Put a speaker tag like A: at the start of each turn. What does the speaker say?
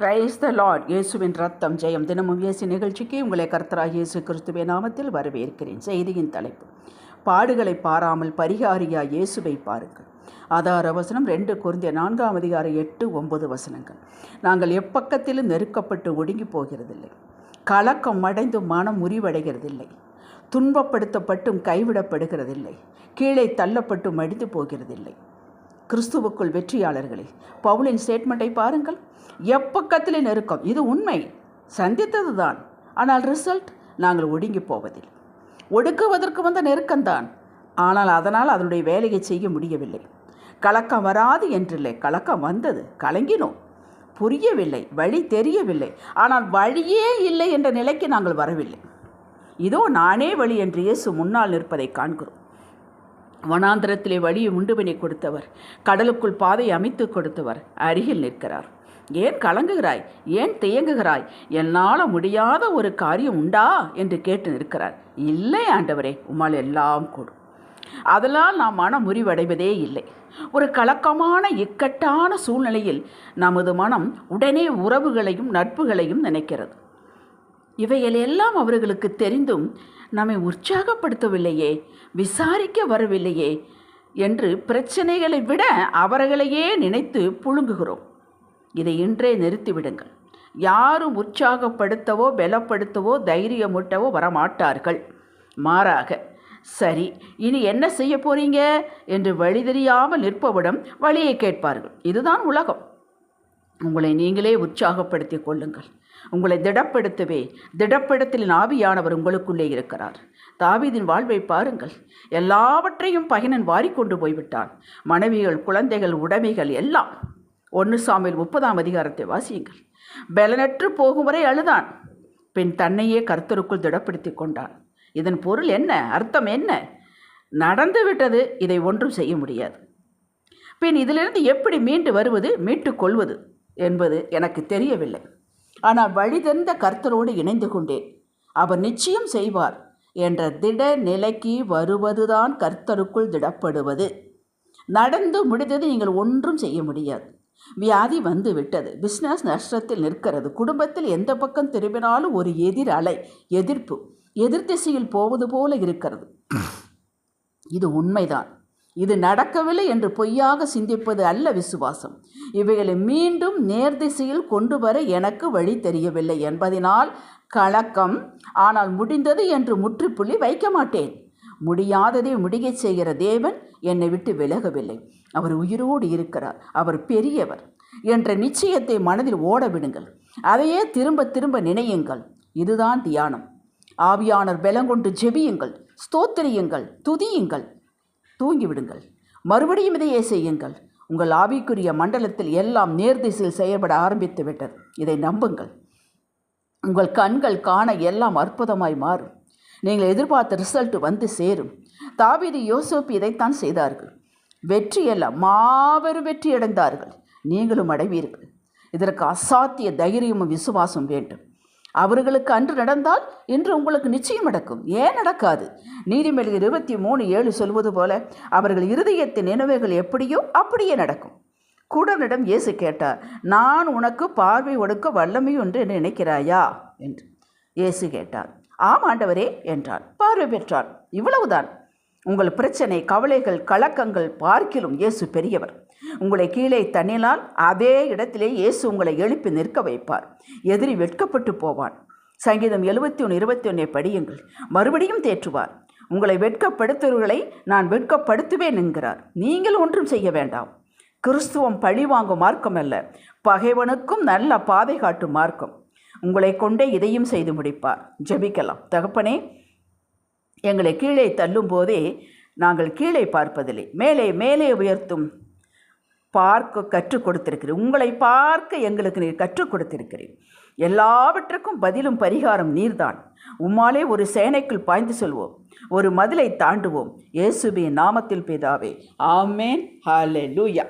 A: Praise the Lord இயேசுவின் ரத்தம் ஜெயம். தினமும் இயேசு நிகழ்ச்சிக்கு உங்களை கர்த்தராக இயேசு கிறிஸ்துவே நாமத்தில் வரவேற்கிறேன். செய்தியின் தலைப்பு. பாடுகளை பாராமல் பரிகாரியா இயேசுவை பாருங்கள். ஆதார வசனம் ரெண்டு குருந்திய நான்காம் அதிகாரம் எட்டு ஒன்பது வசனங்கள். நாங்கள் எப்பக்கத்திலும் நெருக்கப்பட்டு ஒடுங்கி போகிறதில்லை. கலக்கம் அடைந்து மனம் முறிவடைகிறதில்லை. துன்பப்படுத்தப்பட்டும் கைவிடப்படுகிறதில்லை. கீழே தள்ளப்பட்டும் மடிந்து போகிறதில்லை. கிறிஸ்துவுக்குள் வெற்றியாளர்களே பவுலின் ஸ்டேட்மெண்ட்டை பாருங்கள். எப்பக்கத்திலே நெருக்கம்? இது உண்மை. சந்தித்தது தான் ஆனால் ரிசல்ட் நாங்கள் ஒடுங்கி போவதில்லை. ஒடுக்குவதற்கு வந்த நெருக்கம்தான். ஆனால் அதனால் அதனுடைய வேலையை செய்ய முடியவில்லை. கலக்கம் வராது என்றில்லை. கலக்கம் வந்தது. கலங்கினோம். புரியவில்லை. வழி தெரியவில்லை. ஆனால் வழியே இல்லை என்ற நிலைக்கு நாங்கள் வரவில்லை. இதோ நானே வழி என்று இயேசு முன்னால் நிற்பதை காண்கிறோம். வனாந்திரத்திலே வழியை உண்டு பண்ணி கொடுத்தவர். கடலுக்குள் பாதை அமைத்து கொடுத்தவர். அருகில் நிற்கிறார். ஏன் கலங்குகிறாய்? ஏன் தேங்குகிறாய்? என்னால் முடியாத ஒரு காரியம் உண்டா? என்று கேட்டு நிற்கிறார். இல்லை ஆண்டவரே உமால் எல்லாம் கூடும். அதனால் நாம் மனம் முறிவடைவதே இல்லை. ஒரு கலக்கமான இக்கட்டான சூழ்நிலையில் நமது மனம் உடனே உறவுகளையும் நட்புகளையும் நினைக்கிறது. இவைகள் எல்லாம் அவர்களுக்கு தெரிந்தும் நம்மை உற்சாகப்படுத்தவில்லையே விசாரிக்க வரவில்லையே என்று பிரச்சனைகளை விட அவர்களையே நினைத்து புழுங்குகிறோம். இதை இன்றே நிறுத்திவிடுங்கள். யாரும் உற்சாகப்படுத்தவோ பலப்படுத்தவோ தைரியமூட்டவோ வரமாட்டார்கள். மாறாக சரி இனி என்ன செய்ய போறீங்க? என்று வழி தெரியாமல் நிற்பவிடம் வழியை கேட்பார்கள். இதுதான் உலகம். உங்களை நீங்களே உற்சாகப்படுத்திக் கொள்ளுங்கள். உங்களை திடப்படுத்தவே திடப்படுத்தலின் ஆவியானவர் உங்களுக்குள்ளே இருக்கிறார். தாவீதின் வாழ்வை பாருங்கள். எல்லாவற்றையும் பகினன் வாரிக்கொண்டு போய்விட்டான். மனைவிகள் குழந்தைகள் உடைமைகள் எல்லாம். ஒன்று சாமியில் முப்பதாம் அதிகாரத்தை வாசியுங்கள். பலனற்று போகும் வரை அழுதான். பின் தன்னையே கர்த்தருக்குள் திடப்படுத்தி கொண்டான். இதன் பொருள் என்ன? அர்த்தம் என்ன? நடந்து விட்டது இதை ஒன்றும் செய்ய முடியாது. பின் இதிலிருந்து எப்படி மீண்டு வருவது? மீட்டுக்கொள்வது என்பது எனக்கு தெரியவில்லை. ஆனால் வழிதந்த கர்த்தரோடு இணைந்து கொண்டேன். அவர் நிச்சயம் செய்வார் என்ற திட நிலைக்கு வருவதுதான் கர்த்தருக்குள் திடப்படுவது. நடந்து முடிந்தது நீங்கள் ஒன்றும் செய்ய முடியாது. வியாதி வந்து விட்டது பிஸ்னஸ் நஷ்டத்தில் நிற்கிறது. குடும்பத்தில் எந்த பக்கம் திரும்பினாலும் ஒரு எதிர் அலை எதிர்ப்பு எதிர் திசையில் போவது போல இருக்கிறது. இது உண்மைதான். இது நடக்கவில்லை என்று பொய்யாக சிந்திப்பது அல்ல விசுவாசம். இவைகளை மீண்டும் நேர்திசையில் கொண்டு வர எனக்கு வழி தெரியவில்லை என்பதனால் கலக்கம். ஆனால் முடிந்தது என்று முற்றுப்புள்ளி வைக்க மாட்டேன். முடியாததை முடியச் செய்கிற தேவன் என்னை விட்டு விலகவில்லை. அவர் உயிரோடு இருக்கிறார். அவர் பெரியவர் என்ற நிச்சயத்தை மனதில் ஓட விடுங்கள். அதையே திரும்ப திரும்ப நினையுங்கள். இதுதான் தியானம். ஆவியானர் பலங்கொண்டு ஜெபியுங்கள் ஸ்தோத்திரியுங்கள் துதியுங்கள். தூங்கிவிடுங்கள். மறுபடியும் இதையே செய்யுங்கள். உங்கள் ஆவிக்குரிய மண்டலத்தில் எல்லாம் நேர்திசையில் செயல்பட ஆரம்பித்து விட்டது. இதை நம்புங்கள். உங்கள் கண்கள் காண எல்லாம் அற்புதமாய் மாறும். நீங்கள் எதிர்பார்த்த ரிசல்ட் வந்து சேரும். தாவீது யோசோப்பு இதைத்தான் செய்தார்கள். வெற்றி மாபெரும் வெற்றி அடைந்தார்கள் நீங்களும் அடைவீர்கள். இதற்கு அசாத்திய தைரியமும் விசுவாசம் வேண்டும். அவர்களுக்கு அன்று நடந்தால் இன்று உங்களுக்கு நிச்சயம் நடக்கும். ஏன் நடக்காது? நீதிமொழி இருபத்தி மூணு ஏழு சொல்வது போல அவர்கள் இருதயத்தின் நினைவுகள் எப்படியோ அப்படியே நடக்கும். கூடனிடம் இயேசு கேட்டார் நான் உனக்கு பார்வை ஒடுக்க வல்லமை ஒன்று என்று நினைக்கிறாயா? என்று. இயேசு கேட்டார் ஆம் ஆண்டவரே என்றார். பார்வை பெற்றார். இவ்வளவுதான். உங்கள் பிரச்சனை கவலைகள் கலக்கங்கள் பார்க்கிலும் இயேசு பெரியவர். உங்களை கீழே தண்ணினால் அதே இடத்திலே இயேசு உங்களை எழுப்பி நிற்க வைப்பார். எதிரி வெட்கப்பட்டு போவான். சங்கீதம் எழுபத்தி ஒன்று இருபத்தி ஒன்றை படியுங்கள். மறுபடியும் தேற்றுவார். உங்களை வெட்கப்படுத்துவர்களை நான் வெட்கப்படுத்துவேன் என்கிறார். நீங்கள் ஒன்றும் செய்ய வேண்டாம். கிறிஸ்துவம் பழி வாங்கும் மார்க்கம் அல்ல. பகைவனுக்கும் நல்ல பாதை காட்டும் மார்க்கம். உங்களை கொண்டே இதையும் செய்து முடிப்பார். ஜெபிக்கலாம். தகப்பனே எங்களை கீழே தள்ளும் போதே நாங்கள் கீழே பார்ப்பதில்லை. மேலே மேலே உயர்த்தும் பார்க்க கற்றுக் கொடுத்திருக்கிறேன். உங்களை பார்க்க எங்களுக்கு நீர் கற்றுக் கொடுத்திருக்கிறேன். எல்லாவற்றுக்கும் பதிலும் பரிகாரம் நீர்தான். உம்மாலே ஒரு சேனைக்குள் பாய்ந்து செல்வோம். ஒரு மதிலை தாண்டுவோம். இயேசுபின் நாமத்தில் பிதாவே. ஆமேன். ஹாலே லூயா